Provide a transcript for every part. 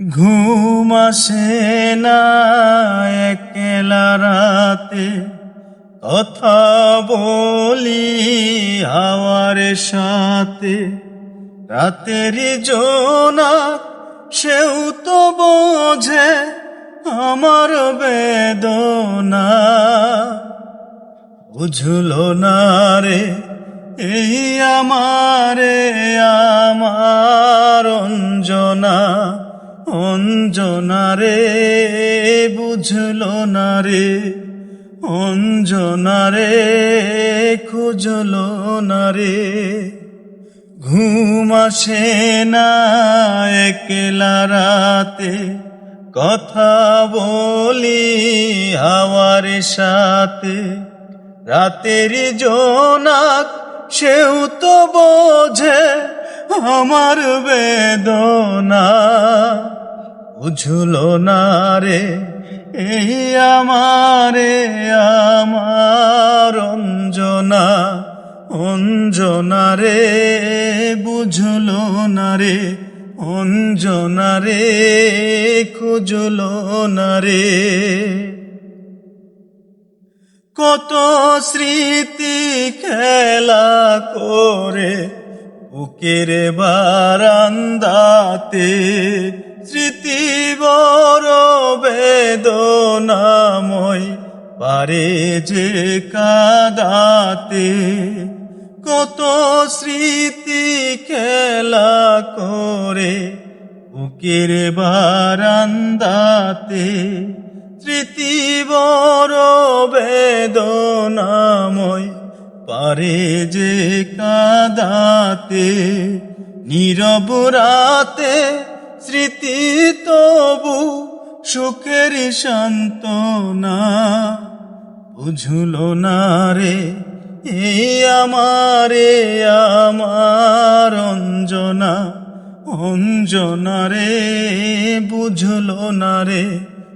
ঘুম আসে না একলা রাতে। কথা বলি হাওয়ার সাথে। রাতের জোনা সেও তো বোঝে আমার বেদনা। বুঝলো না রে, এই আমারে আমার অঞ্জনা। অঞ্জনা রে, বুঝলো না রে। অঞ্জনা রে, খুঁজলো না রে। ঘুম আসে না একলা রাতে। কথা বলি হাওয়ার সাথে। রাতের জোনাক সেও তো বোঝে আমার বেদনা। বুঝলো না রে, এই আমারে আমার অঞ্জনা অঞ্জনা রে, বুঝলো না রে, অঞ্জনা রে, খুঁজলো না রে। কত স্মৃতি খেলা করে বুকের বারান্দাতে স্মৃতি বড় বেদনাময় পারে যে কাদাতে কত স্মৃতি খেলা করে বুকের বারান্দাতে। স্মৃতি বড় বেদনাময় পারে যে কাদাতে নীরব রাতে স্মৃতি তবু সুখের সান্ত্বনা। বুঝলো না রে এই আমারে আমার অঞ্জনা অঞ্জনা রে, বুঝলো না রে,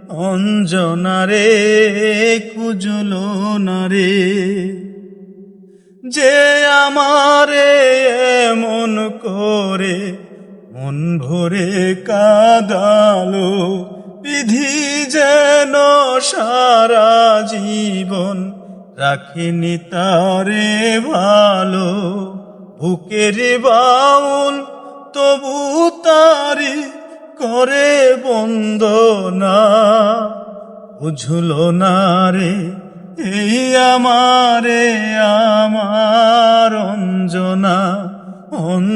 অঞ্জনা রে, খুঁজলো না রে। যে আমারে এমন করে মন ভরে কাদালো, বিধি যেন সারা জীবন রাখিনি তারে ভালো। বুকের বাউল তবু তারি করে বন্দনা, বুঝলো না রে, এই আমার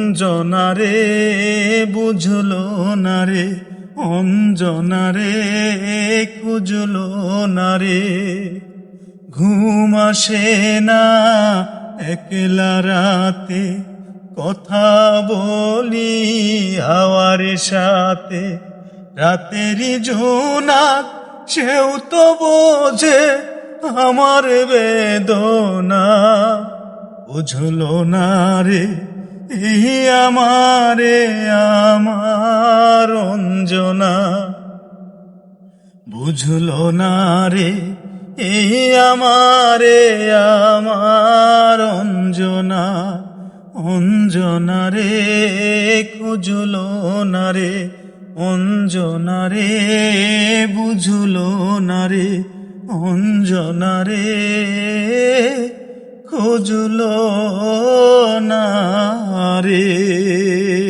অঞ্জনা রে, বুঝলো না রে। অঞ্জনা রে, খুঁজলো না রে। ঘুম আসে না একলা রাতে, কথা বলি হাওয়ার সাথে। রাতেরই জোনাক, সেও তো বোঝে আমার বেদনা। বুঝলো না রে এই আমারে আমার অঞ্জনা। বুঝলো না রে এই আমারে আমার অঞ্জনা। অঞ্জনা রে, খুঁজলো না রে, অঞ্জনা রে, বুঝলো না রে, অঞ্জনা রে। খুঁজলো না রে।